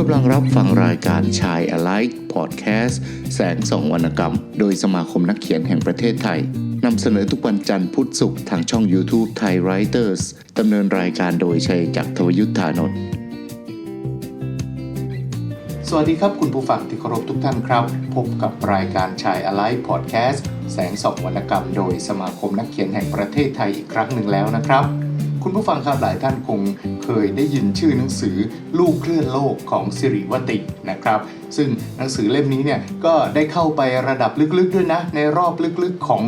กำลังรับฟังรายการชาย Alike Podcast แสงสองวรรณกรรม โดยสมาคมนักเขียนแห่งประเทศไทยนำเสนอทุกวันจันทร์พุธศุกร์ทางช่อง YouTube Thai Writers ดำเนินรายการโดยชัยจักรทวยุทธานนท์สวัสดีครับคุณผู้ฟังที่เคารพทุกท่านครับ พบกับรายการชาย Alike Podcast แสงสองวรรณกรรม โดยสมาคมนักเขียนแห่งประเทศไทยอีกครั้งหนึ่งแล้วนะครับ คุณผู้ฟังครับหลายท่านคงเคยได้ยินชื่อหนังสือลูกเคลื่อนโลกของสิริวตินะครับ ซึ่งหนังสือเล่มนี้เนี่ยก็ได้เข้าไประดับลึกๆด้วยนะ ในรอบลึกๆของ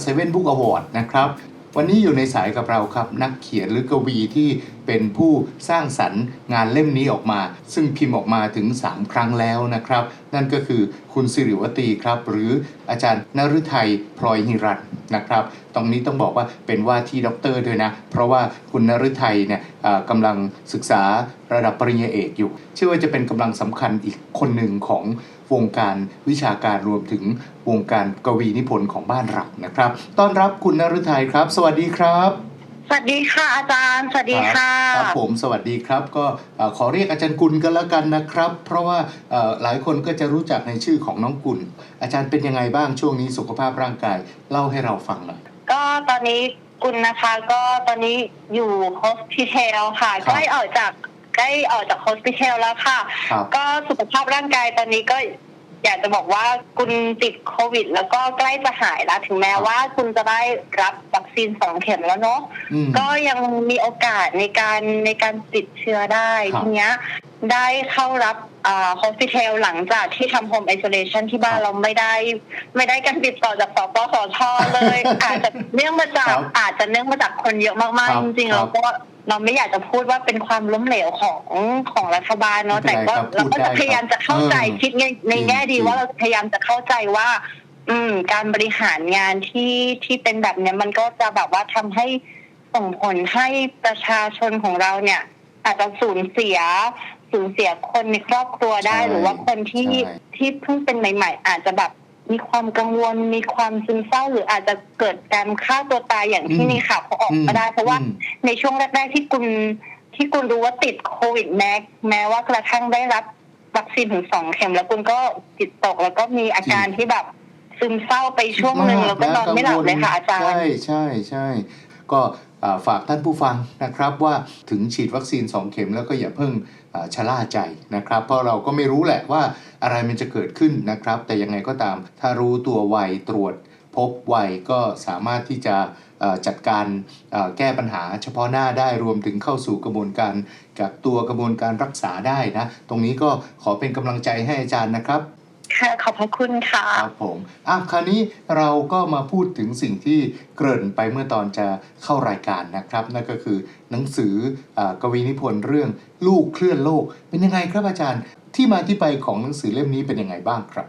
เซเว่นบุ๊กอวอร์ดนะครับวันนี้อยู่ในสายกับเราครับนักเขียนหรือกวีที่เป็นผู้สร้างสรรค์งานเล่มนี้ออกมา ซึ่งพิมพ์ออกมาถึง 3 ครั้งแล้วนะครับ นั่นก็คือคุณสิริวตีครับ หรืออาจารย์นฤทัยพลอยหิรัต นะครับ ตรงนี้ต้องบอกว่าเป็นว่าที่ด็อกเตอร์ด้วยนะ เพราะว่าคุณนฤทัยเนี่ยกำลังศึกษาระดับปริญญาเอกอยู่ เชื่อว่าจะเป็นกำลังสำคัญอีกคนหนึ่งของวงการวิชาการรวมถึงวงการกวีนิพนธ์ของบ้านเรานะครับ ต้อนรับคุณนฤทัยครับ สวัสดีครับ สวัสดีค่ะอาจารย์ สวัสดีค่ะครับผมสวัสดีครับ ก็เอ่อขอเรียกอาจารย์กุลกันแล้วกันนะครับ เพราะว่าเอ่อหลายคนก็จะรู้จักในชื่อของน้องกุล อาจารย์เป็นยังไงบ้างช่วงนี้สุขภาพร่างกายเล่าให้เราฟังหน่อยก็ตอนนี้กุลนะคะก็ตอนนี้อยู่โฮสพิเทลค่ะครับใกล้ออกจากใกล้ออกจากโฮสพิเทลแล้วค่ะครับก็สุขภาพร่างกายตอนนี้ก็ อยากจะบอกว่าคุณติดโควิด แล้วก็ใกล้จะหายแล้ว ถึงแม้ว่าคุณจะได้รับวัคซีนสองเข็มแล้วเนาะอืมก็ยังมีโอกาสในการในการติดเชื้อได้ครับทีเนี้ยได้เข้ารับอ่า hospital หลังจากที่ทำ home isolation ที่บ้าคนรับเราไม่ได้ ไม่ได้การติดต่อจากสปสชเลย อาจจะเนื่องมาจากครับอาจจะเนื่องมาจากคนเยอะมากครับๆจริงๆครัเราบก็ เราไม่อยากจะพูดว่าเป็นความล้มเหลวของของรัฐบาลเนาะไม่แต่เป็นไรก็ครับเราก็พูดได้จะพยายามจะเข้าใจเออคิดในในแง่ดีจริงๆว่าเราพยายามจะเข้าใจว่า อืม การบริหารงานที่ที่เป็นแบบเนี้ยมันก็จะแบบว่าทำให้ส่งผลให้ประชาชนของเราเนี่ย อาจจะสูญเสียสูญเสียคนในครอบครัวได้ใช่หรือว่าคนที่ใช่ที่เพิ่งเป็นใหม่ ๆ อาจจะแบบ มีความกังวลมีความซึมเศร้า หรืออาจจะเกิดการฆ่าตัวตายอย่างที่อืมในข่าวเขาออกมาได้ เพราะว่าอืมในช่วงแรกๆที่คุณที่คุณรู้ว่าติดโควิดแม้แม้ว่ากระทั่งได้รับวัคซีนถึงสองเข็ม แล้วคุณก็จิตตกแล้วก็มีอาการที่แบบซึมเศร้าไปช่วงหนึ่งแล้วก็นอนไม่หลับเลยค่ะอาจารย์ ใช่ใช่ใช่ ก็ฝากท่านผู้ฟังนะครับว่าถึงฉีดวัคซีน 2 เข็มแล้วก็อย่าเพิ่งชะล่าใจนะครับ เพราะเราก็ไม่รู้แหละว่าอะไรมันจะเกิดขึ้นนะครับ แต่ยังไงก็ตาม ถ้ารู้ตัวไวตรวจพบไวก็สามารถที่จะจัดการแก้ปัญหาเฉพาะหน้าได้รวมถึงเข้าสู่กระบวนการกักตัวกระบวนการรักษาได้นะ ตรงนี้ก็ขอเป็นกำลังใจให้อาจารย์นะครับ ค่ะขอบพระคุณค่ะ ครับผมอะคราวนี้เราก็มาพูดถึงสิ่งที่เกริ่นไปเมื่อตอนจะเข้ารายการนะครับ นั่นก็คือหนังสืออากวีนิพนธ์เรื่องลูกเคลื่อนโลก เป็นยังไงครับอาจารย์ ที่มาที่ไปของหนังสือเล่มนี้เป็นยังไงบ้างครับ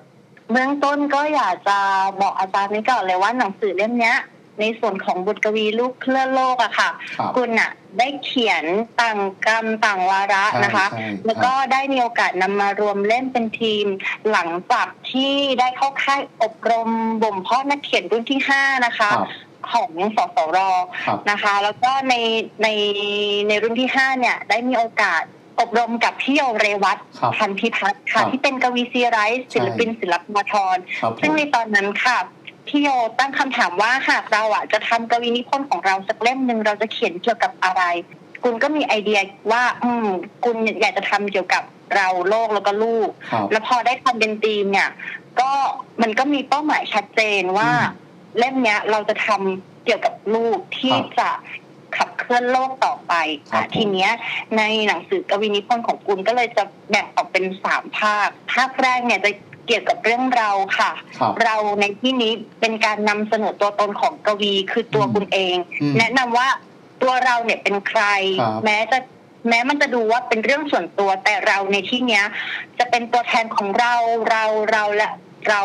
เบื้องต้นก็อยากจะบอกอาจารย์นี้ก่อนเลยว่าหนังสือเล่มเนี้ย ในส่วนของบทกวีลูกเคลื่อนโลกอะค่ะ ครับคุณอะได้เขียนต่างกรรมต่างวาระนะคะ ใช่ใช่ แล้วก็ได้มีโอกาสนำมารวมเล่นเป็นทีม หลังจากที่ได้เข้าค่ายอบรมบ่มเพาะนักเขียนรุ่นที่ห้านะคะ ครับของสสร ครับนะคะ แล้วก็ในในในรุ่นที่ห้าเนี่ย ได้มีโอกาสอบรมกับพี่โยเรวัตครับ พันธิพัฒน์ค่ะ ครับที่เป็นกวีซีไรส์ศิลปินศิลปมาทรครับผซึ่งม ในตอนนั้นค่ะ พี่โยตั้งคำถามว่าหากเราอะจะทำกวีนิพนธ์ของเราสักเล่มหนึ่งเราจะเขียนเกี่ยวกับอะไร คุณก็มีไอเดียว่า อืมคุณอยากจะทำเกี่ยวกับเราโลกแล้วก็ลูกครับแล้วพอได้ทำเป็นธีมเนี่ย ก็มันก็มีเป้าหมายชัดเจนว่าอืมเล่มเนี้ยเราจะทำเกี่ยวกับลูกที่ครับจะขับเคลื่อนโลกต่อไปครับอะผมทีเนี้ย ในหนังสือกวีนิพนธ์ของคุณก็เลยจะแบ่งออกเป็นสามภาค ภาคแรกเนี่ยจะ เกี่ยวกับเรื่องเราค่ะ ครับเราในที่นี้เป็นการนำเสนอตัวตนของกวีคือตัวอืมคุณเอง อืมแนะนำว่าตัวเราเนี่ยเป็นใคร ครับ แม้จะแม้มันจะดูว่าเป็นเรื่องส่วนตัวแต่เราในที่เนี้ย จะเป็นตัวแทนของเราเราเราและเรา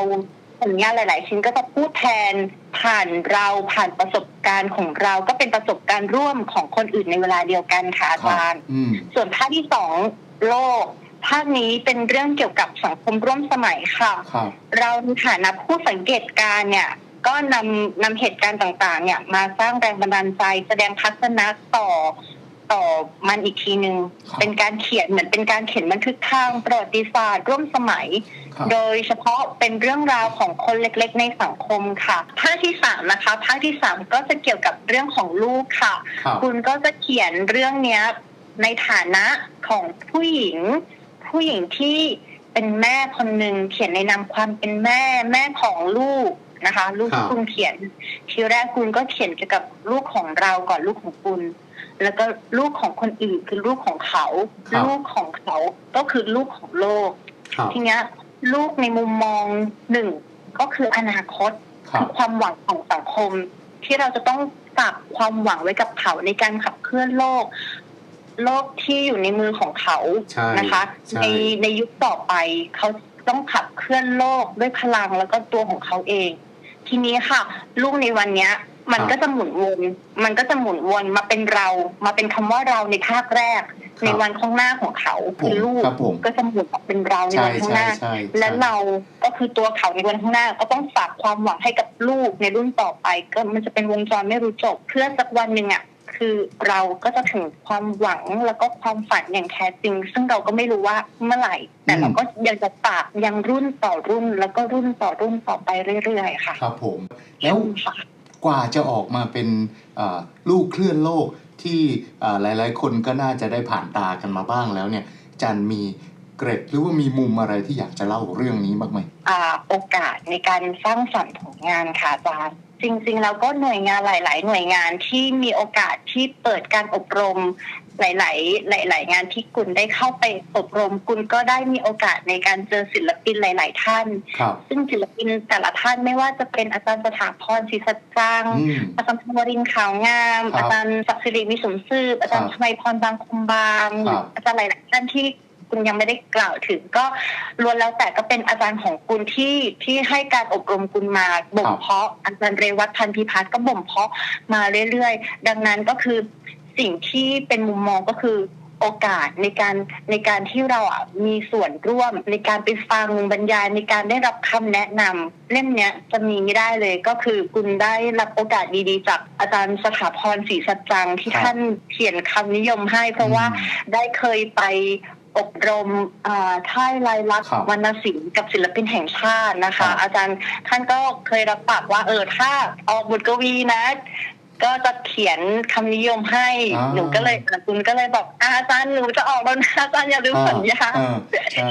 ผลงานหลาย ๆ ชิ้นก็จะพูดแทนผ่านเราผ่านประสบการณ์ของเราก็เป็นประสบการณ์ร่วมของคนอื่นในเวลาเดียวกันค่ะอาครับจารย์ อืม ส่วนภาคที่สองโลก ภาคนี้เป็นเรื่องเกี่ยวกับสังคมร่วมสมัยค่ะ ครับ เราในฐานะผู้สังเกตการณ์เนี่ย ก็นำนำเหตุการณ์ต่างๆ เนี่ย มาสร้างแรงบันดาลใจ แสดงทัศนะต่อต่อมันอีกทีหนึ่งครับเป็นการเขียนเหมือนเป็นการเขียนบันทึกทางประวัติศาสตร์ร่วมสมัย ครับ โดยเฉพาะเป็นเรื่องราวของคนเล็กๆ ในสังคมค่ะภาคที่สามนะคะภาคที่สามก็จะเกี่ยวกับเรื่องของลูกค่ะ ครับ คุณก็จะเขียนเรื่องเนี้ยในฐานะของผู้หญิง ผู้หญิงที่เป็นแม่คนหนึ่งเขียนในนามความเป็นแม่แม่ของลูกนะคะลูกครับที่คุณเขียน ทีแรกคุณก็เขียนเกี่ยวกับลูกของเราก่อนลูกของคุณ แล้วก็ลูกของคนอื่นคือลูกของเขาครับลูกของเขาก็คือลูกของโลกครับทีเนี้ยลูกในมุมมองหนึ่งก็คืออนาคตครัคืบอความหวังของสังคม ที่เราจะต้องฝากความหวังไว้กับเขาในการขับเคลื่อนโลก โลกที่อยู่ในมือของเขาใช่นะคะใช่ในในยุคต่อไปเขาต้องขับเคลื่อนโลกด้วยพลังแล้วก็ตัวของเขาเอง ทีนี้ค่ะ ลูกในวันเนี้ย มันก็จะหมุนวนมันก็จะหมุนวนมาเป็นเรา มาเป็นคำว่าเราในภาคแรก ในวันข้างหน้าของเขาคือลูกครับผมก็จะหมุนออกเป็นเราในใช่วันข้างหใช่น้าใช่และใช่เราก็คือตัวเขาในวันข้างหน้า ก็ต้องฝากความหวังให้กับลูกในรุ่นต่อไป ก็มันจะเป็นวงจรไม่รู้จบเพื่อสักวันหนึ่งอะ คือเราก็จะถึงความหวังแล้วก็ความฝันอย่างแท้จริง ซึ่งเราก็ไม่รู้ว่าเมื่อไหร่ แต่เราก็ยังจะฝากยังรุ่นต่อรุ่น แล้วก็รุ่นต่อรุ่นต่อไปเรื่อยๆ ค่ะ ครับผม แล้วค่ะกว่าจะออกมาเป็นอ่าลูกเคลื่อนโลกที่อ่าหลายๆ คนก็น่าจะได้ผ่านตากันมาบ้างแล้วเนี่ยจันมีเกร็ดหรือว่ามีมุมอะไรที่อยากจะเล่าเรื่องนี้บ้างไหมอ่า โอกาสในการสร้างสรรค์ผลงานค่ะอาจารย์ จริง ๆ แล้วก็หน่วยงานหลาย ๆ หน่วยงานที่มีโอกาสที่เปิดการอบรมหลาย ๆ หลาย ๆ งานที่คุณได้เข้าไปอบรมคุณก็ได้มีโอกาสในการเจอศิลปินหลาย ๆ ท่านครับซึ่งศิลปินแต่ละท่านไม่ว่าจะเป็นอาจารย์สถาพรศรีสัจจังอืมอาจารย์ธนวรินทร์ขาวงามครับอาจารย์ศักดิ์สิริวิสุมสืบอาจารย์ครับชมัยพรบางคมบางครับอาจารย์หลาย ๆ ท่านที่ คุณยังไม่ได้กล่าวถึง ก็ล้วนแล้วแต่ก็เป็นอาจารย์ของคุณที่ที่ให้การอบรมคุณมาบ่มเพาะอาจารย์เรวัตพันธ์พิพัฒน์ก็บ่มเพาะมาเรื่อยๆ ดังนั้นก็คือสิ่งที่เป็นมุมมองก็คือโอกาสในการในการที่เราอะมีส่วนร่วมในการไปฟังบรรยายในการได้รับคำแนะนำเล่มเนี้ยจะมีไม่ได้เลยก็คือคุณได้รับโอกาสดีๆ จากอาจารย์สถาพรศรีสัจจังที่ครับท่านเขียนคำนิยมให้ เพราะว่าอืมได้เคยไป อบรมอ่าค่ายลายลักษณ์ครับวรรณศิลป์กับศิลปินแห่งชาตินะครัคะบอาจารย์ท่านก็เคยรับปากว่าเออถ้าออกบทกวีนะก็จะเขียนคำนิยมให้อ่าหนูก็เลยคุณก็เลยบอกอาอาจารย์หนูจะออกแล้วนะอาจารย์อย่าลืมสัญญาเออใช่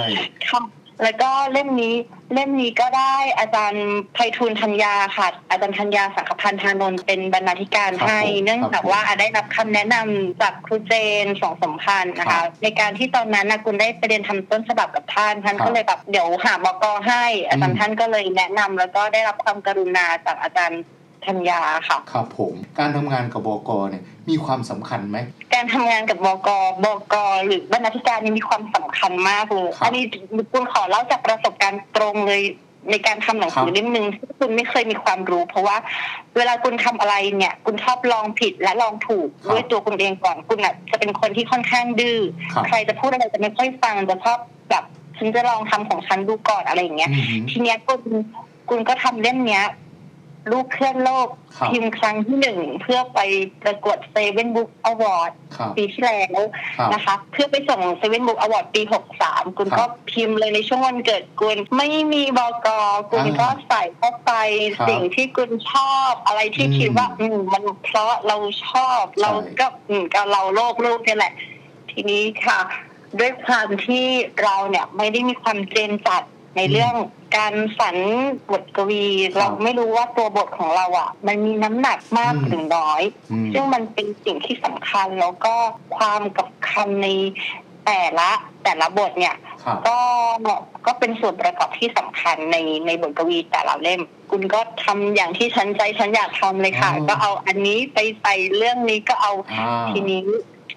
ค่ะ แล้วก็เล่มนี้เล่มนี้ก็ได้อาจารย์ไพฑูรย์ธัญญาค่ะ อาจารย์ธัญญาสังคพันธ์ธานนท์เป็นบรรณาธิการครับให้ผมเนื่องครัจาบกว่าได้รับคำแนะนำจากครูเจนสองสมพันธ์นะครัคะบในการที่ตอนนั้นนะคุณได้ไปเรียนทำต้นฉบับกับท่านท่านครับก็เลยแบบเดี๋ยวหาบกให้ อาจารอืย์มท่านก็เลยแนะนำแล้วก็ได้รับความกรุณาจากอาจารย์ ธัญญาค่ะ ครับผมการทำงานกับบกเนี่ยมีความสำคัญไหม การทำงานกับบกบกหรือบรรณาธิการนี่มีความสำคัญมากเลยครับอันนี้คุณขอเล่าจากประสบการณ์ตรงเลยในการทำหนังสืครัอบเล่มหนึ่งที่คุณไม่เคยมีความรู้ เพราะว่าเวลาคุณทำอะไรเนี่ยคุณชอบลองผิดและลองถูกครับด้วยตัวคุณเองก่อนคุณอะจะเป็นคนที่ค่อนข้างดื้อครับใครจะพูดอะไรจะไม่ค่อยฟังจะชอบแบบฉันจะลองทำของฉันดูก่อนอะไรอย่างเงี้ยอืมทีเนี้ยคุณคุณก็ทำเล่มเนี้ย ลูกเคลื่อนโลกครับพิมพ์ครั้งที่หนึ่งเพื่อไปประกวดเซเว่นบุ๊กอวอร์ดครับปีที่แล้วครับนะคะ เพื่อไปส่งเซเว่นบุ๊กอวอร์ดปี 63 คุณครับก็พิมพ์เลยในช่วงวันเกิดคุณไม่มีบกคุณอ่าก็ใส่เข้าไปครับสิ่งที่คุณชอบอะไรที่อืมคิดว่าอืมมันเพราะเราชอบใช่ เราก็อืมก็เราโลกโลกนี่แหละ ทีนี้ค่ะ ด้วยความที่เราเนี่ยไม่ได้มีความเจนจัด ในเรื่องการสรรบทกวี เราไม่รู้ว่าตัวบทของเราอะ มันมีน้ำหนักมากอืมหรือน้อยอืมซึ่งมันเป็นสิ่งที่สำคัญแล้วก็ความกับคำในแต่ละแต่ละบทเนี่ยครับก็ก็เป็นส่วนประกอบที่สำคัญในในบทกวีแต่ละเล่ม คุณก็ทำอย่างที่ฉันใจฉันอยากทำเลยค่ะอ๋อก็เอาอันนี้ไปใส่เรื่องนี้ก็เอาอ่าทีนี้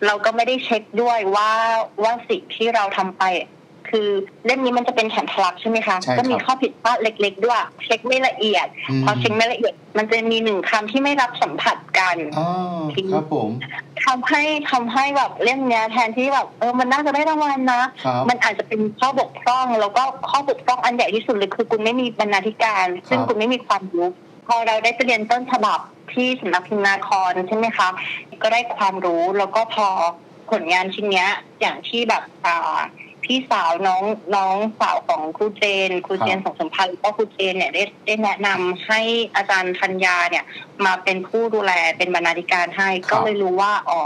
เราก็ไม่ได้เช็คด้วยว่าว่าสิ่งที่เราทำไป คือเล่มนี้มันจะเป็นแผ่นทะลักใช่ไหมคะใช่ครับก็มีข้อผิดพลาดเล็ก ๆ ด้วย เช็คไม่ละเอียดอืมพอเช็คไม่ละเอียด มันจะมีหนึ่งคำที่ไม่รับสัมผัสกันอ๋อครับผมทำให้ทำให้แบบเล่มเนี้ยแทนที่แบบเออมันน่าจะได้รางวัลนะครับมันอาจจะเป็นข้อบกพร่อง แล้วก็ข้อบกพร่องอันใหญ่ที่สุดเลยคือคุณไม่มีบรรณาธิการ ซึ่งครับคุณไม่มีความรู้พอเราได้ไปเรียนต้นฉบับที่สำนักพิมพ์นาครใช่ไหมคะก็ได้ความรู้แล้วก็พอผลงานชิ้นเนี้ยอย่างที่แบบอ่า พี่สาวน้องน้องสาวของครูเจนครูเจนครับสงสมพันธ์แล้วก็ครูเจนเนี่ยได้ได้แนะนำให้อาจารย์ธัญญาเนี่ย มาเป็นผู้ดูแลเป็นบรรณาธิการให้ครับก็เลยรู้ว่าอ๋อ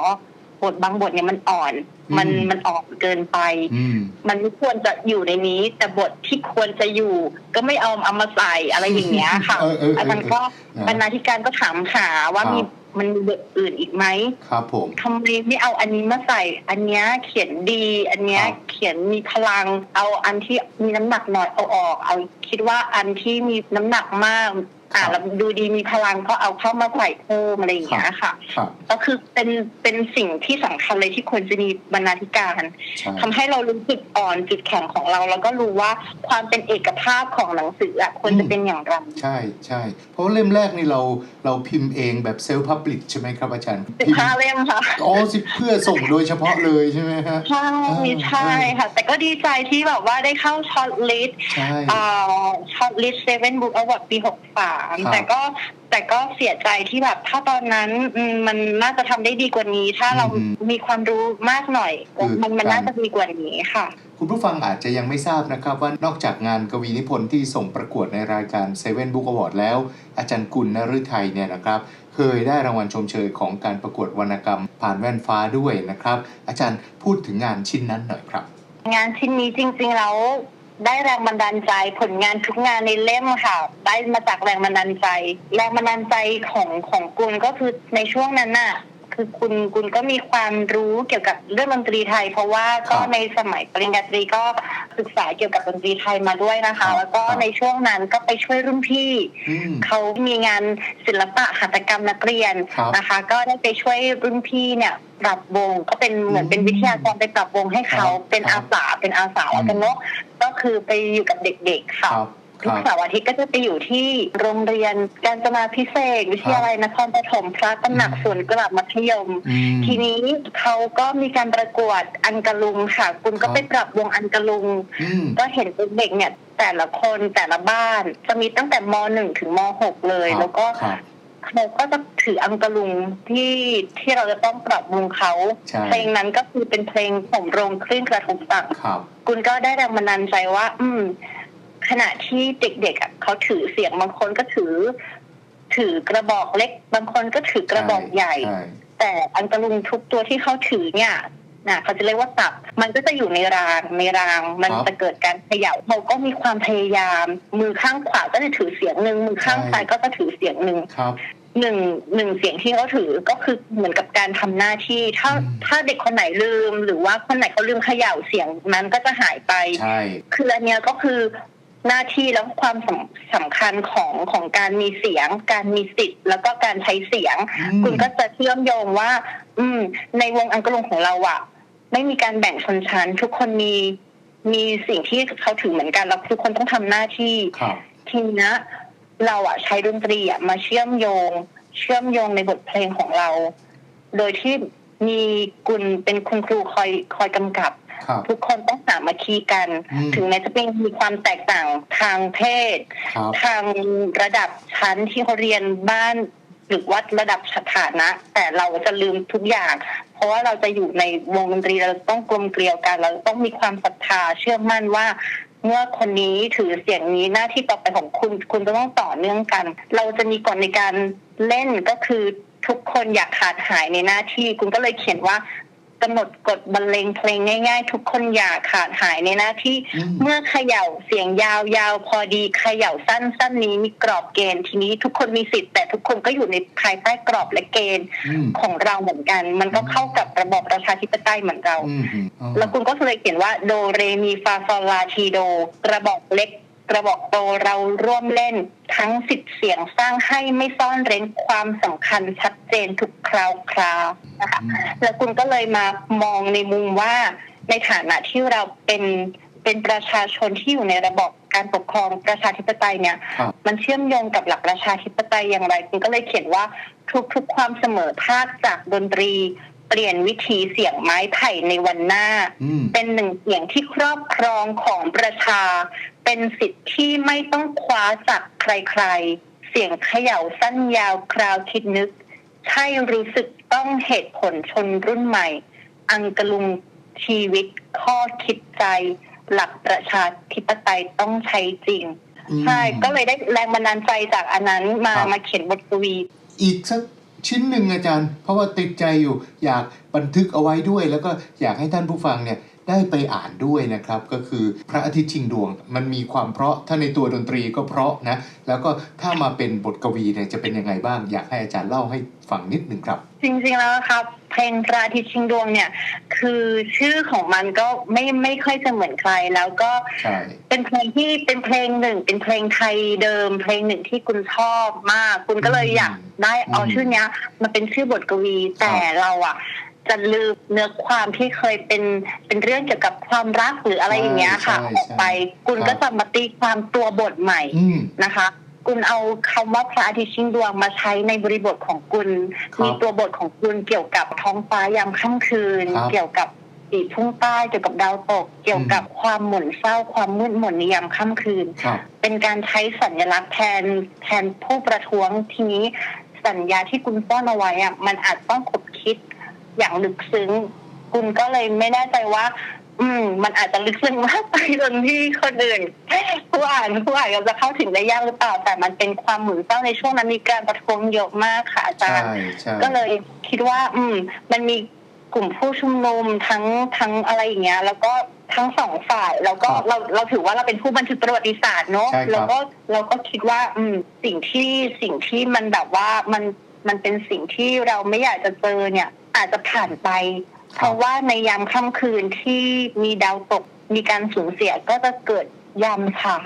บทบางบทเนี่ยมันอ่อน มันอืมมันอ่อนเกินไปอืมมันไม่ควรจะอยู่ในนี้ แต่บทที่ควรจะอยู่ ก็ไม่เอาเอามาใส่อะไรอย่างเงี้ยค่ะเออเออเอออาจารย์ก็เออบรรณาธิการก็ถามหาว่าครับมี มันมีบทอื่นอีกไหมครับผมทำไมไม่เอาอันนี้มาใส่ อันเนี้ยเขียนดี อันเนี้ยครับเขียนมีพลัง เอาอันที่มีน้ำหนักหน่อยเอาออก เอาคิดว่าอันที่มีน้ำหนักมาก อ่าแล้วดูดีมีพลังก็เอาเข้ามาใส่เพิ่มอะไรอย่างเงี้ยค่ะ ครับก็คือเป็นเป็นสิ่งที่สำคัญเลยที่ควรจะมีบรรณาธิการใช่ทำให้เรารู้จุดอ่อนจุดแข็งของเรา แล้วก็รู้ว่าความเป็นเอกภาพของหนังสืออะควรจะเป็นอย่างไร ใช่ใช่ เพราะว่าเล่มแรกนี่เราเราพิมพ์เองแบบเซลฟ์พับลิชใช่ไหมครับอาจารย์สิบพิมพ์ห้าเล่มค่ะ อ๋อสิเพื่อส่งโดยเฉพาะเลยใช่ไหมฮะ ใช่อ่าใช่ค่ะ แต่ก็ดีใจที่แบบว่าได้เข้าช็อตลิสต์ใช่อ่าช็อตลิสต์เซเว่นบุ๊กอวอร์ดปีหกสามครับแต่ก็แต่ก็เสียใจที่แบบถ้าตอนนั้นอืมมันน่าจะทำได้ดีกว่านี้ ถ้าเราอืมมีความรู้มากหน่อยคือมันมันการน่าจะดีกว่านี้ค่ะ คุณผู้ฟังอาจจะยังไม่ทราบนะครับ ว่านอกจากงานกวีนิพนธ์ที่ส่งประกวดในรายการ Seven Book Award แล้ว อาจารย์กุลนฤทัยเนี่ยนะครับเคยได้รางวัลชมเชยของการประกวดวรรณกรรม ผ่านแว่นฟ้าด้วยนะครับ อาจารย์พูดถึงงานชิ้นนั้นหน่อยครับ งานชิ้นนี้จริงๆแล้ว ได้แรงบันดาลใจผลงานทุกงานในเล่มค่ะ ได้มาจากแรงบันดาลใจ แรงบันดาลใจของของกุลก็คือในช่วงนั้นน่ะ คือคุณคุณก็มีความรู้เกี่ยวกับเรื่องดนตรีไทย เพราะว่าก็ครับในสมัยปริญญาตรีก็ศึกษาเกี่ยวกับดนตรีไทยมาด้วยนะครัคะบแล้วก็ครับในช่วงนั้นก็ไปช่วยรุ่นพี่อืมเขามีงานศิลปะหัตถกรรมนักเรียนครับนะคะ ก็ได้ไปช่วยรุ่นพี่เนี่ยปรับวงก็เป็นเหมือนเป็นวิทยากรไปปรับวงให้เขาครับเป็นครัอาบสาเป็นอาสาแล้วกันเนาะก็คือไปอยู่กับเด็กๆคค่ะรับค ทุกรับเสาร์อาทิตย์ก็จะไปอยู่ที่โรงเรียนการจนาพิเศษกวิทยาลัยนครปฐมพระตำหนักอืมสวนกลับมัธยมอืมทีนี้เขาก็มีการประกวดอันกะลุงค่ะ คุณก็ครับไปปรับวงอันกะลุงอืมก็เห็นเด็กๆเนี่ยแต่ละคนแต่ละบ้านจะมีตั้งแต่มหนึ่งถึงมหกเลยครับแล้วก็ครับเขาก็จะถืออังกะลุงที่ที่เราจะต้องปรับวงเขาใช่เพลงนั้นก็คือเป็นเพลงผมโรงคลื่นกระทบตักครับคุณก็ได้แรงบันดาลใจว่า อืม ขณะที่เด็กๆอะเขาถือเสียงบางคนก็ถือ ถือกระบอกเล็ก บางคนก็ถือกระบอกใหญ่ช่แต่อันกะลุงทุกตัวที่เขาถือเนี่ยนะเขาจะเรียกว่าตับ มันก็จะอยู่ในรางในราง มันครับจะเกิดการเขย่าเขาก็มีความพยายาม มือข้างขวาก็จะถือเสียงหนึ่งมือข้างใช่ซ้ายก็จะถือเสียงหนึ่งครับหนึ่งหนึ่งเสียงที่เขาถือก็คือเหมือนกับการทำหน้าที่ ถ้าอืมถ้าเด็กคนไหนลืม หรือว่าคนไหนเขาลืมเขย่าเสียงนั้นก็จะหายไป ใช่ คืออันเนี้ยก็คือ หน้าที่แล้วความสำสำคัญของของการมีเสียง การมีสิทธิ์ แล้วก็การใช้เสียง อืม คุณก็จะเชื่อมโยงว่า อืม ในวงอังกะลุงของเราอะไม่มีการแบ่งชนชั้น ทุกคนมีมีสิ่งที่เขาถือเหมือนกันแล้วทุกคนต้องทำหน้าที่ ครับ ทีเนี้ยเราอะใช้ดนตรีอะมาเชื่อมโยง เชื่อมโยงในบทเพลงของเรา โดยที่มีกุลเป็นคุณครูคอยคอยกำกับครับ ทุกคนต้องสามัคคีกันอืมถึงแม้จะเป็นมีความแตกต่างทางเพศครับทางระดับชั้นที่เขาเรียนบ้านหรือว่าระดับสถานะ แต่เราจะลืมทุกอย่าง เพราะว่าเราจะอยู่ในวงดนตรีเราต้องกลมเกลียวกัน เราต้องมีความศรัทธาเชื่อมั่นว่า เมื่อคนนี้ถือเสียงนี้หน้าที่ต่อไปของคุณ คุณจะต้องต่อเนื่องกัน เราจะมีกฎในการเล่นก็คือทุกคนอยากขาดหายในหน้าที่ คุณก็เลยเขียนว่า กำหนดกฎบรรเลงเพลงง่าย ๆ ทุกคนอยากขาดหายในหน้าที่อืมเมื่อเขย่าเสียงยาวๆพอดีเขย่าสั้นสั้นนี้มีกรอบเกณฑ์ทีนี้ทุกคนมีสิทธิ์แต่ทุกคนก็อยู่ในภายใต้กรอบและเกณฑ์อืมของเราเหมือนกัน มันก็เข้ากับระบอบประชาธิปไตยเหมือนเราอืมอืมอ๋อแล้วคุณก็เลยเขียนว่าโดเรมีฟาซอลลาทีโดกระบอกเล็ก กระบอกโตเราร่วมเล่นทั้งสิบเสียงสร้างให้ไม่ซ่อนเร้นความสำคัญชัดเจนทุกคราวคราวนะคะอืมแล้วคุณก็เลยมามองในมุมว่าในฐานะที่เราเป็นเป็นประชาชนที่อยู่ในระบบการปกครองประชาธิปไตยเนี่ยครับมันเชื่อมโยงกับหลักประชาธิปไตยอย่างไรคุณก็เลยเขียนว่าทุกๆความเสมอภาคจากดนตรี เปลี่ยนวิถีเสียงไม้ไผ่ในวันหน้าอืมเป็นหนึ่งเสียงที่ครอบครองของประชา เป็นสิทธิ์ที่ไม่ต้องคว้าจากใครๆ เสียงเขย่าสั้นยาวคราวคิดนึก ใช่รู้สึกต้องเหตุผลชนรุ่นใหม่ อังกะลุงชีวิตข้อคิดใจ หลักประชาธิปไตยต้องใช้จริงอืมใช่ก็เลยได้แรงบันดาลใจจากอันนั้นมาครับมาเขียนบทกวีอีกสัก ชิ้นหนึ่งอาจารย์ เพราะว่าติดใจอยู่อยากบันทึกเอาไว้ด้วย แล้วก็อยากให้ท่านผู้ฟังเนี่ยได้ไปอ่านด้วยนะครับ ก็คือพระอาทิตย์ชิงดวง มันมีความเพราะถ้าในตัวดนตรีก็เพราะนะ แล้วก็ถ้ามาเป็นบทกวีเนี่ยจะเป็นยังไงบ้าง อยากให้อาจารย์เล่าให้ฟังนิดหนึ่งครับ จริงๆแล้วครับ ลงพระอาทิตย์ชิงดวงเนี่ย คือชื่อของมันก็ไม่ไม่ค่อยจะเหมือนใคร แล้วก็ใช่เป็นเพลงที่เป็นเพลงหนึ่ง เป็นเพลงไทยเดิม เพลงหนึ่งที่คุณชอบมาก คุณก็เลยอยากได้เอาอืมชื่อเนี้ยมาเป็นชื่อบทกวีแต่เราอะจะลืมเนื้อความที่เคยเป็นเป็นเรื่องเกี่ยวกับความรักหรืออะไรอย่างเงี้ยค่ะใช่ออกไป คุณครับก็จะมาตีความตัวบทใหม่อืมนะคะ คุณเอาคำว่าพระอาทิตย์ชิงดวงมาใช้ในบริบทของคุณครับมีตัวบทของคุณเกี่ยวกับท้องฟ้ายามค่ำคืน ครับเกี่ยวกับสีทุ่งใต้เกี่ยวกับดาวตก เกี่ยวกับความหม่นเศร้าความมืดมนในยามค่ำคืน ครับ เป็นการใช้สัญลักษณ์แทนแทนผู้ประท้วงทีนี้สัญญาที่คุณป้อนเอาไว้อะมันอาจต้องขบคิดอย่างลึกซึ้งคุณก็เลยไม่แน่ใจว่า อืม มันอาจจะลึกซึ้งมากไปจนที่คนอื่น ผู้อ่านผู้อ่านจะเข้าถึงได้ยากหรือเปล่า แต่มันเป็นความหมุนเศร้าในช่วงนั้นมีการประท้วงเยอะมากค่ะอาจาใช่รย์ใช่ก็เลยคิดว่า อืม มันมีกลุ่มผู้ชุมนุมทั้งทั้งอะไรอย่างเงี้ย แล้วก็ทั้งสองฝ่ายแล้วก็ครับเราเราถือว่าเราเป็นผู้บันทึกประวัติศาสตร์เนอะใช่ครับแล้วก็เราก็คิดว่า อืม สิ่งที่สิ่งที่มันแบบว่ามันมันเป็นสิ่งที่เราไม่อยากจะเจอเนี่ย อาจจะผ่านไป เพราะว่าในยามค่ำคืนที่มีดาวตกมีการสูญเสียก็จะเกิด ยามเช้า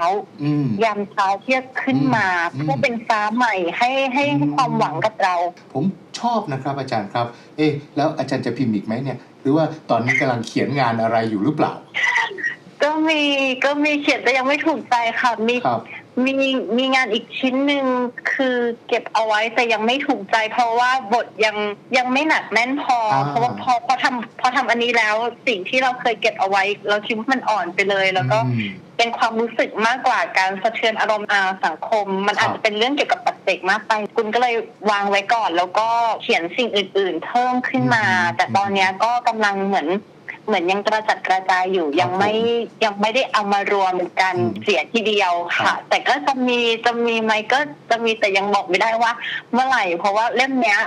อืม ยามเช้าที่จะขึ้นมาอืม เพื่อเป็นฟ้าใหม่ให้ให้ให้ความหวังกับเรา ผมชอบนะครับอาจารย์ครับ เอ๊ะแล้วอาจารย์จะพิมพ์อีกไหมเนี่ย หรือว่าตอนนี้กำลังเขียนงานอะไรอยู่หรือเปล่า ก็มีก็มีเขียนแต่ยังไม่ถูกใจค่ะมีครับ มีมีงานอีกชิ้นหนึ่งคือเก็บเอาไว้แต่ยังไม่ถูกใจ เพราะว่าบทยังยังไม่หนักแน่นพออ่าเพราะว่าพอพอทำพอทำอันนี้แล้วสิ่งที่เราเคยเก็บเอาไว้ เราคิดว่ามันอ่อนไปเลย แล้วก็อืม เป็นความรู้สึกมากกว่าการสะเทือนอารมณ์อาสังคม มันครับอาจจะเป็นเรื่องเกี่ยวกับปัจเจกมากไป คุณก็เลยวางไว้ก่อน แล้วก็เขียนสิ่งอื่น ๆ เพิ่มขึ้นมา แต่ตอนเนี้ยก็กำลังเหมือน เหมือนยังกระจัดกระจายอยู่ยังไม่ยังไม่ได้เอามารวมกันอืมเสียทีเดียวครัค่ะบแต่ก็จะมีจะมีไหมก็จะมีแต่ยังบอกไม่ได้ว่า เมื่อไหร่ เพราะว่าเล่มเนี้ย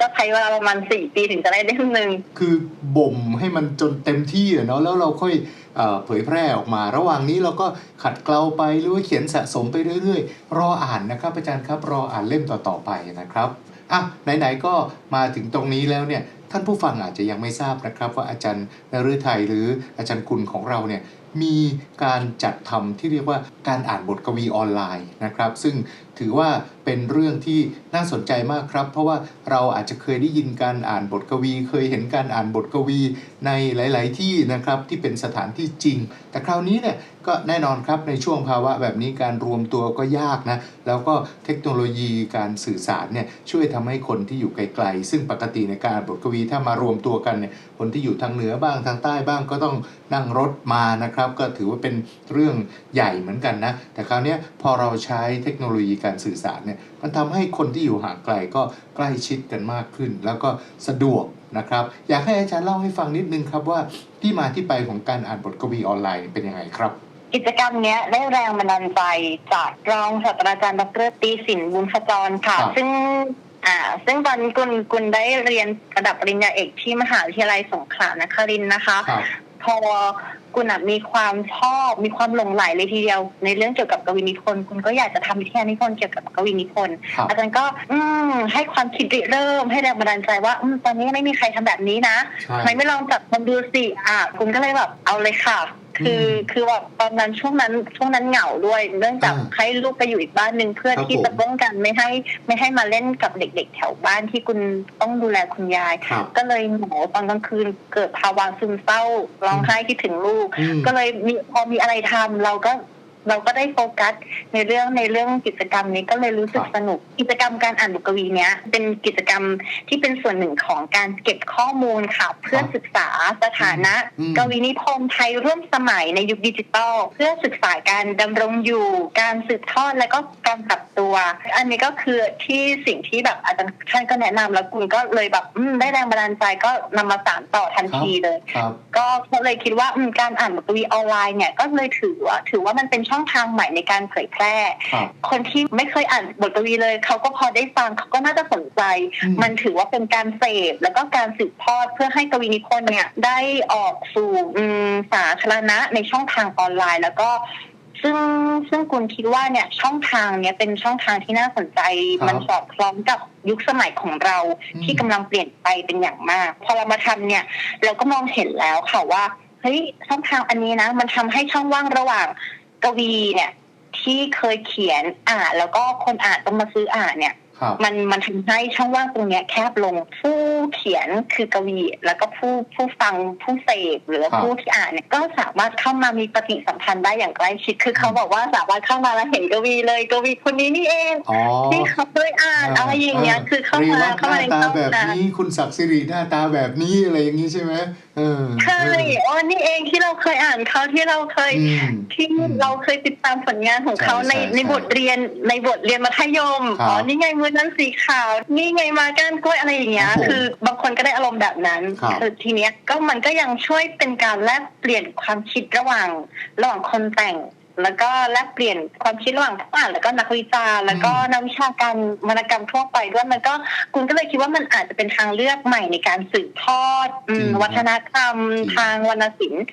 ก็ใช้เวลาประมาณสี่ปีถึงจะได้เล่มหนึ่งคือบ่มให้มันจนเต็มที่อะเนาะแล้วเราค่อยเอ่อเผยแพร่ออกมา ระหว่างนี้เราก็ขัดเกลาไปหรือว่าเขียนสะสมไปเรื่อยๆ รออ่านนะครับอาจารย์ครับรออ่านเล่มต่อๆไปนะครับอะไหนๆก็มาถึงตรงนี้แล้วเนี่ย ท่านผู้ฟังอาจจะยังไม่ทราบนะครับ ว่าอาจารย์นฤทัยหรืออาจารย์คุณของเราเนี่ยมีการจัดทำที่เรียกว่าการอ่านบทกวีออนไลน์นะครับ ซึ่งถือว่าเป็นเรื่องที่น่าสนใจมากครับ เพราะว่าเราอาจจะเคยได้ยินการอ่านบทกวี เคยเห็นการอ่านบทกวีในหลาย ๆ ที่นะครับที่เป็นสถานที่จริง แต่คราวนี้เนี่ยก็แน่นอนครับในช่วงภาวะแบบนี้การรวมตัวก็ยากนะ แล้วก็เทคโนโลยีการสื่อสารเนี่ยช่วยทำให้คนที่อยู่ไกล ๆ ซึ่งปกติในการบทกวีถ้ามารวมตัวกันเนี่ยคนที่อยู่ทางเหนือบ้างทางใต้บ้างก็ต้องนั่งรถมานะครับ ก็ถือว่าเป็นเรื่องใหญ่เหมือนกันนะแต่คราวนี้พอเราใช้เทคโนโลยีการสื่อสารเนี่ยมันทำให้คนที่อยู่ห่างไกลก็ใกล้ชิดกันมากขึ้น แล้วก็สะดวกนะครับ อยากให้อาจารย์เล่าให้ฟังนิดนึงครับว่าที่มาที่ไปของการอ่านบทกวีออนไลน์เป็นยังไงครับกิจกรรมเนี้ยได้แรงบันดาลใจจากรองศาสตราจารย์ดรตีสินบุญขจรค่ะครับซึ่งอ่าซึ่งตอนนี้กุลกุลได้เรียนระดับปริญญาเอกที่มหาวิทยาลัยสงขลานครินทร์นะคะครับ พอกุณอะมีความชอบมีความหลงใหลเลยทีเดียว ในเรื่องเกี่ยวกับกวีนิพนธ์คุณก็อยากจะทำวิทยานิพนธ์เกี่ยวกับกวีนิพนธ์ครับ อาจารย์ก็ อืม ให้ความคิดริเริ่มให้แรงบันดาลใจว่าอืมตอนนี้ไม่มีใครทำแบบนี้นะ ใช่ทำไมไม่ลองจับมันดูสิ อะ คุณก็เลยแบบเอาเลยค่ะ คือมคือแบบตอนนั้นช่วงนั้นช่วงนั้นเหงาด้วย เนื่องจากอ่าให้ลูกไปอยู่อีกบ้านหนึ่งเพื่อครับที่ผมจะป้องกันไม่ให้ไม่ให้มาเล่นกับเด็ก ๆ แถวบ้านที่คุณต้องดูแลคุณยายครับก็เลยหมอตอนกลางคืนเกิดภาวะซึมเศร้าร้องไห้คิดถึงลูกอืมก็เลยมีพอมีอะไรทำเราก็ เราก็ได้โฟกัสในเรื่องในเรื่องกิจกรรมนี้ก็เลยรู้สึกครับสนุก กิจกรรมการอ่านบทกวีเนี้ยเป็นกิจกรรมที่เป็นส่วนหนึ่งของการเก็บข้อมูลค่ะ เพื่อศึกษาสถานะอืมกวีนิพนธ์ไทยร่วมสมัยในยุคดิจิทัลเพื่อศึกษาการดำรงอยู่ การสืบทอดและก็การปรับตัว อันนี้ก็คือที่สิ่งที่แบบอาจารย์ท่านก็แนะนำแล้วคุณก็เลยแบบอืมได้แรงบันดาลใจก็นำมาสานต่อทันทีเลยครับก็ก็เลยคิดว่าอืมการอ่านบทกวีออนไลน์เนี่ยก็เลยถือว่าถือว่ามันเป็นช่องทางใหม่ในการเผยแพร่ ครับ คนที่ไม่เคยอ่านบทกวีเลย เขาก็พอได้ฟังเขาก็น่าจะสนใจ อืม มันถือว่าเป็นการเสพแล้วก็การสืบทอดเพื่อให้กวีนิพนธ์เนี่ยได้ออกสู่อืมสาธารณะในช่องทางออนไลน์ แล้วก็ ซึ่งซึ่งคุณคิดว่าเนี่ยช่องทางเนี้ยเป็นช่องทางที่น่าสนใจ ครับมันสอดคล้องกับยุคสมัยของเราอืม ที่กำลังเปลี่ยนไปเป็นอย่างมาก พอเรามาทำเนี่ย เราก็มองเห็นแล้วค่ะว่าเฮ้ยช่องทางอันนี้นะ มันทำให้ช่องว่างระหว่าง กวีเนี่ย ที่เคยเขียนอ่านแล้วก็คนอ่านต้องมาซื้ออ่านเนี่ยครับมันมันทำให้ช่องว่างตรงเนี้ยแคบลงผู้เขียนคือกวี แล้วก็ผู้ผู้ฟังผู้เสพหรือว่าครับผู้ที่อ่านเนี่ยก็สามารถเข้ามามีปฏิสัมพันธ์ได้อย่างใกล้ชิดคือเขาบอกว่าสามารถเข้ามาแล้วเห็นกวีเลยกวีคนนี้นี่เองอ๋อที่เขาเคยอ่านอะไรอย่างเงี้ยคือเข้ารีมาวัตเข้าหมาน้าในตาช่องแบบนั้นนี้คุณศักดิ์สิริหน้าตาแบบนี้อะไรอย่างนี้ใช่ไหมเออใช่อ๋อนี่เองที่เราเคยอ่านเขาที่เราเคยที่เราเคยติดตามผลงานของเขาใในในบทเรียนในบทเรียนมัธยมอ๋อนี่ไงมือนั้นสีขาว นี่ไงมาก้านกล้วยอะไรอย่างเงี้ย คือบางคนก็ได้อารมณ์แบบนั้นคือทีเนี้ยก็มันก็ยังช่วยเป็นการแลกเปลี่ยนความคิดระหว่างระหว่างคนแต่ง แล้วก็แลกเปลี่ยนความคิดระหว่างผู้อ่านแล้วก็นักวิจารณ์แล้วก็นักวิชาการวรรณกรรมทั่วไปด้วยมันก็คุณก็เลยคิดว่ามันอาจจะเป็นทางเลือกใหม่ในการสืบทอดอืมจริงครับวัฒนธรรมจริงทางวรรณศิลป์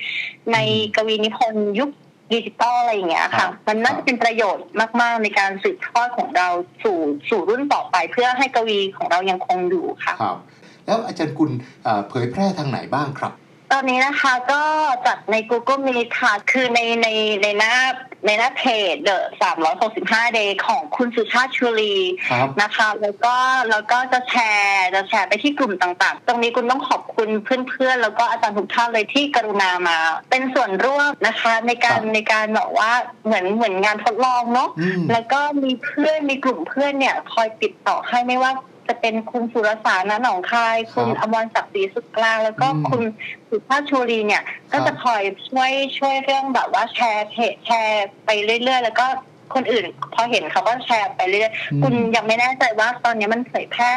ในกวีนิพนธ์ยุคดิจิตอลอะไรอย่างเงี้ยครัค่ะบมันน่าจะเป็นประโยชน์มาก ๆ ในการสืบทอดของเราสู่สู่รุ่นต่อไป เพื่อให้กวีของเรายังคงอยู่ค่ะครับแล้วอาจารย์กุลเอ่อเผยแพร่ทางไหนบ้างครับ ตอนนี้นะคะก็จัดใน Google Meet ค่ะ คือในในในหน้าในหน้าเพจ The 365 Day ของคุณสุชาติชุลีครับนะคะ แล้วก็แล้วก็จะแชร์จะแชร์ไปที่กลุ่มต่างๆ ตรงนี้คุณต้องขอบคุณเพื่อนๆ แล้วก็อาจารย์ทุกท่านเลยที่กรุณามา เป็นส่วนร่วมนะคะ ในการครับในการบอกว่าเหมือนเหมือนงานทดลองเนาะ อืม แล้วก็มีเพื่อนมีกลุ่มเพื่อนเนี่ยคอยติดต่อให้ไม่ว่า จะเป็นคุณสุรสารนะหนองคาย คุณครับอมรศักดิ์ศรีสุดกลาง แล้วก็อืมคุณสุภาพชูรีเนี่ย ก็ครับจะคอยช่วยช่วยเรื่องแบบว่าแชร์เพจแชร์ไปเรื่อย ๆ แล้วก็คนอื่นพอเห็นเขาก็แชร์ไปเรื่อยอืมคุณยังไม่แน่ใจว่าตอนนี้มันเผยแพร่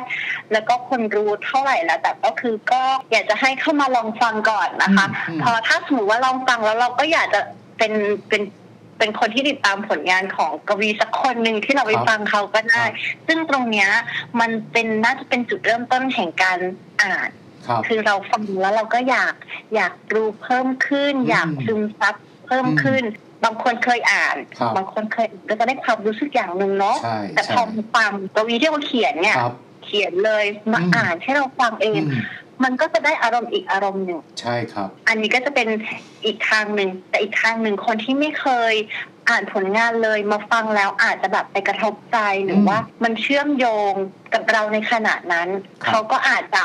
แล้วก็คนรู้เท่าไหร่แล้ว แต่ก็คือก็อยากจะให้เข้ามาลองฟังก่อนนะคะอืมพอถ้าสมมติว่าลองฟังแล้วเราก็อยากจะเป็นเป็น เป็นคนที่ติดตามผลงานของกวีสักคนหนึ่งที่เราไปครับฟังเขาก็ได้ครับซึ่งตรงเนี้ยมันเป็นน่าจะเป็นจุดเริ่มต้นแห่งการอ่านครับคือเราฟังแล้วเราก็อยากอยากรู้เพิ่มขึ้นอืมอยากซึมซับเพิ่มขึ้น บางคนเคยอ่านครับบางคนเคยก็จะได้ความรู้สึกอย่างหนึ่งเนาะใช่แต่พใช่อมาฟังกวีที่เขาเขียนเนี่ยครับเขียนเลยมาอืมอ่านให้เราฟังเออืง มมันก็จะได้อารมณ์อีกอารมณ์หนึ่งใช่ครับ อันนี้ก็จะเป็นอีกทางหนึ่งแต่อีกทางหนึ่งคนที่ไม่เคยอ่านผลงานเลยมาฟังแล้วอาจจะแบบไปกระทบใจหรือมว่า มันเชื่อมโยงกับเราในขณะนั้นครับเขาก็อาจจะ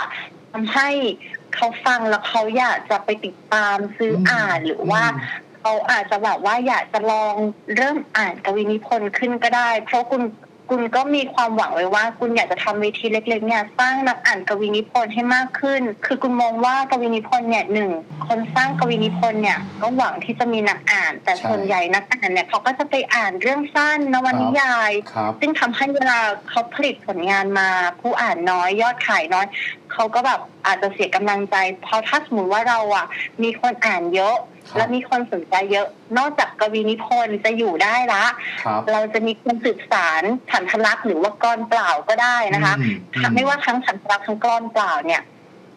ทำให้เขาฟังแล้วเขาอยากจะไปติดตามซื้ออมอ่านหรือว่าอืมเขาอาจจะแบบว่าอยากจะลองเริ่มอ่านกวีนิพนธ์ขึ้นก็ได้ เพราะคุณ คุณก็มีความหวังไว้ว่า คุณอยากจะทำเวทีเล็ก ๆ เนี่ยสร้างนักอ่านกวีนิพนธ์ให้มากขึ้น คือคุณมองว่ากวีนิพนธ์เนี่ยหนึ่งคนสร้างกวีนิพนธ์เนี่ยก็หวังที่จะมีนักอ่าน แต่ใช่ส่วนใหญ่นักอ่านเนี่ยเขาก็จะไปอ่านเรื่องสั้นนวนิยายครับซึ่งทำให้เวลาเขาผลิตผลงานมาผู้อ่านน้อยยอดขายน้อยเขาก็แบบอาจจะเสียกำลังใจ เพราะถ้าสมมติว่าเราอะมีคนอ่านเยอะครับ และมีคนสนใจเยอะ นอกจากกวีนิพนธ์จะอยู่ได้ละครับเราจะมีคนสืบสารฉันทลักษณ์หรือว่ากรเปล่าก็ได้นะคะอืมอืมไม่ว่าทั้งฉันทลักษณ์ทั้งกรอนเปล่าเนี่ย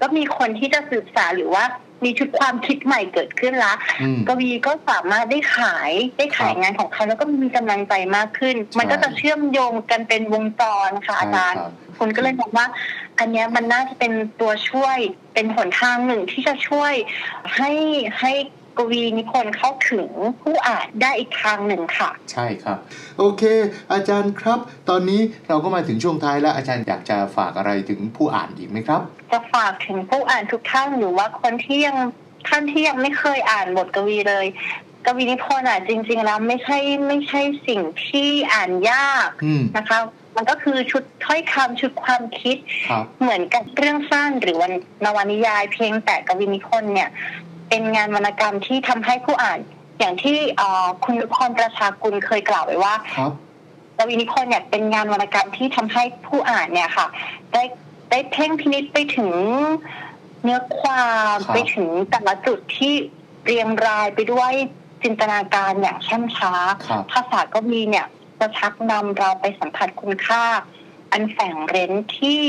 ก็มีคนที่จะสืบสารหรือว่ามีชุดความคิดใหม่เกิดขึ้นละอืมกวีก็สามารถได้ขายได้ขายครับงานของเขาแล้วก็มีกำลังใจมากขึ้น มันก็จะเชื่อมโยงกันเป็นวงจรค่ะอาจารย์ใช่ครับคุณก็เลยมองว่า อันเนี้ยมันน่าจะเป็นตัวช่วยเป็นหนทางหนึ่งที่จะช่วยให้ให้ก วีนิพนธ์เข้าถึงผู้อ่านได้อีกทางหนึ่งค่ะ ใช่ครับ โอเค อาจารย์ครับ ตอนนี้เราก็มาถึงช่วงท้ายแล้วอาจารย์อยากจะฝากอะไรถึงผู้อ่านอีกไหมครับ จะฝากถึงผู้อ่านทุกท่านหรือว่าคนที่ยังท่านที่ยังไม่เคยอ่านบทกวีเลยกวีนิพนธ์อะจริง ๆ แล้วไม่ใช่ไม่ใช่สิ่งที่อ่านยากอืมนะคะ มันก็คือชุดถ้อยคำชุดความคิดครับเหมือนกับเรื่องสั้นหรือวันนวนิยาย เพียงแต่กวีนิพนธ์เนี่ย เป็นงานวรรณกรรมที่ทำให้ผู้อ่าน อย่างที่เอ่อคุณนพรประชากุลเคยกล่าวไว้ว่าครับกวีนิพนธ์เนี่ยเป็นงานวรรณกรรมที่ทำให้ผู้อ่านเนี่ยค่ะ ได้ได้เพ่งพินิจไปถึงเนื้อความครับไปถึงแต่ละจุดที่เรียงรายไปด้วยจินตนาการอย่างช่ำช้าครับภาษากวีเนี่ยจะชักนำเราไปสัมผัสคุณค่า อันแฝงเร้นที่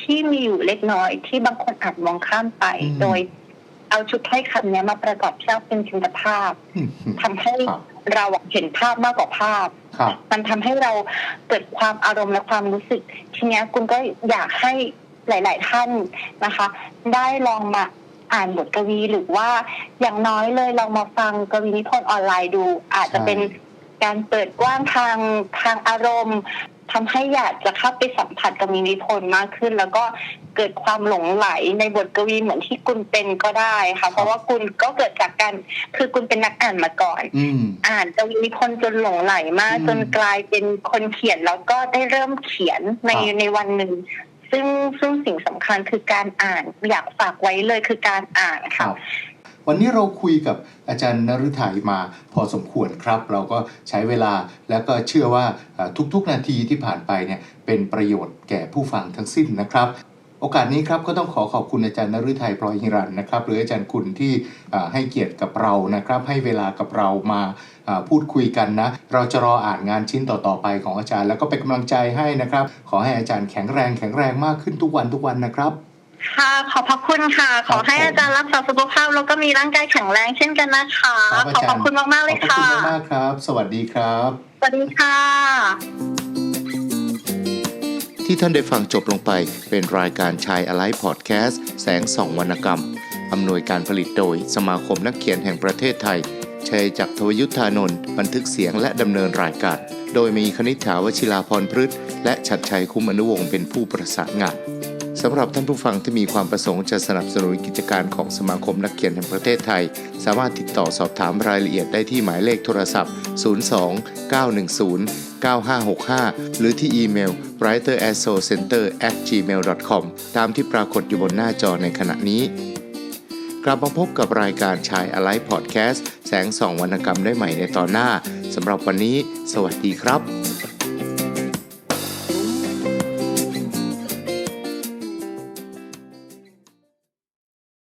ที่มีอยู่เล็กน้อยที่บางคนอาจมองข้ามไปอืมโดย เอาชุดถ้อยคำเนี้ยมาประกอบสร้างเป็นจินตภาพอืมทำให้ครับเราเห็นภาพมากกว่าภาพครับมันทำให้เราเกิดความอารมณ์และความรู้สึก ทีเนี้ยคุณก็อยากให้หลาย ๆ ท่านนะคะ ได้ลองมาอ่านบทกวีหรือว่าอย่างน้อยเลยลองมาฟังกวีนิพนธ์ออนไลน์ดู อาจจะใช่เป็นการเปิดกว้างทางทางอารมณ์ ทำให้อยากจะเข้าไปสัมผัสกวีนิพนธ์มากขึ้น แล้วก็เกิดความหลงไหลในบทกวีเหมือนที่คุณเป็นก็ได้ค่ะ เพราะว่าคุณก็เกิดจากการคือคุณเป็นนักอ่านมาก่อนอืมอ่านกวีนิพนธ์จนหลงไหลมากอืมจนกลายเป็นคนเขียนแล้วก็ได้เริ่มเขียนในครับในวันหนึ่งซึ่งซึ่งสิ่งสำคัญคือการอ่านอยากฝากไว้เลยคือการอ่านคค่ะรับ วันนี้เราคุยกับอาจารย์นฤทัยมาพอสมควรครับ เราก็ใช้เวลาแล้วก็เชื่อว่าทุกๆนาทีที่ผ่านไปเนี่ยเป็นประโยชน์แก่ผู้ฟังทั้งสิ้นนะครับ โอกาสนี้ครับก็ต้องขอขอบคุณอาจารย์นฤทัยพลอยหิรันนะครับหรืออาจารย์คุณที่ให้เกียรติกับเรานะครับ ให้เวลากับเรามาพูดคุยกันนะ เราจะรออ่านงานชิ้นต่อ ๆ ไปของอาจารย์ แล้วก็เป็นกำลังใจให้นะครับ ขอให้อาจารย์แข็งแรงแข็งแรงมากขึ้นทุกวันทุกวันนะครับ ค่ะ ขอบพระคุณค่ะคขรับอให้ผมอาจารย์รักษาสุขภาพแล้วก็มีร่างกายแข็งแรงเช่นกันนะคะครับขออาจารย์ขอบคุณมากๆเลยขอบค่ะคุณมากๆครับ สวัสดีครับ สวัสดีค่ะ ที่ท่านได้ฟังจบลงไปเป็นรายการชายอะไลพอดแคสต์แสงส่องวรรณกรรม อำนวยการผลิตโดยสมาคมนักเขียนแห่งประเทศไทย ชัยจักรทวยุทธานนท์บันทึกเสียงและดำเนินรายการ โดยมีคณิษฐาวชิลาพรพฤกษ์และชัดชัยคุ้มอนุวงศ์เป็นผู้ประสานงาน สำหรับท่านผู้ฟังที่มีความประสงค์จะสนับสนุนกิจการของสมาคมนักเขียนแห่งประเทศไทย สามารถติดต่อสอบถามรายละเอียดได้ที่หมายเลขโทรศัพท์ 02 910 9565 หรือที่อีเมล writerassocenter@gmail.com ตามที่ปรากฏอยู่บนหน้าจอในขณะนี้ กลับมาพบกับรายการชายอะไลพอดแคสต์แสงส่องวรรณกรรมได้ใหม่ในตอนหน้าสำหรับวันนี้ สวัสดีครับ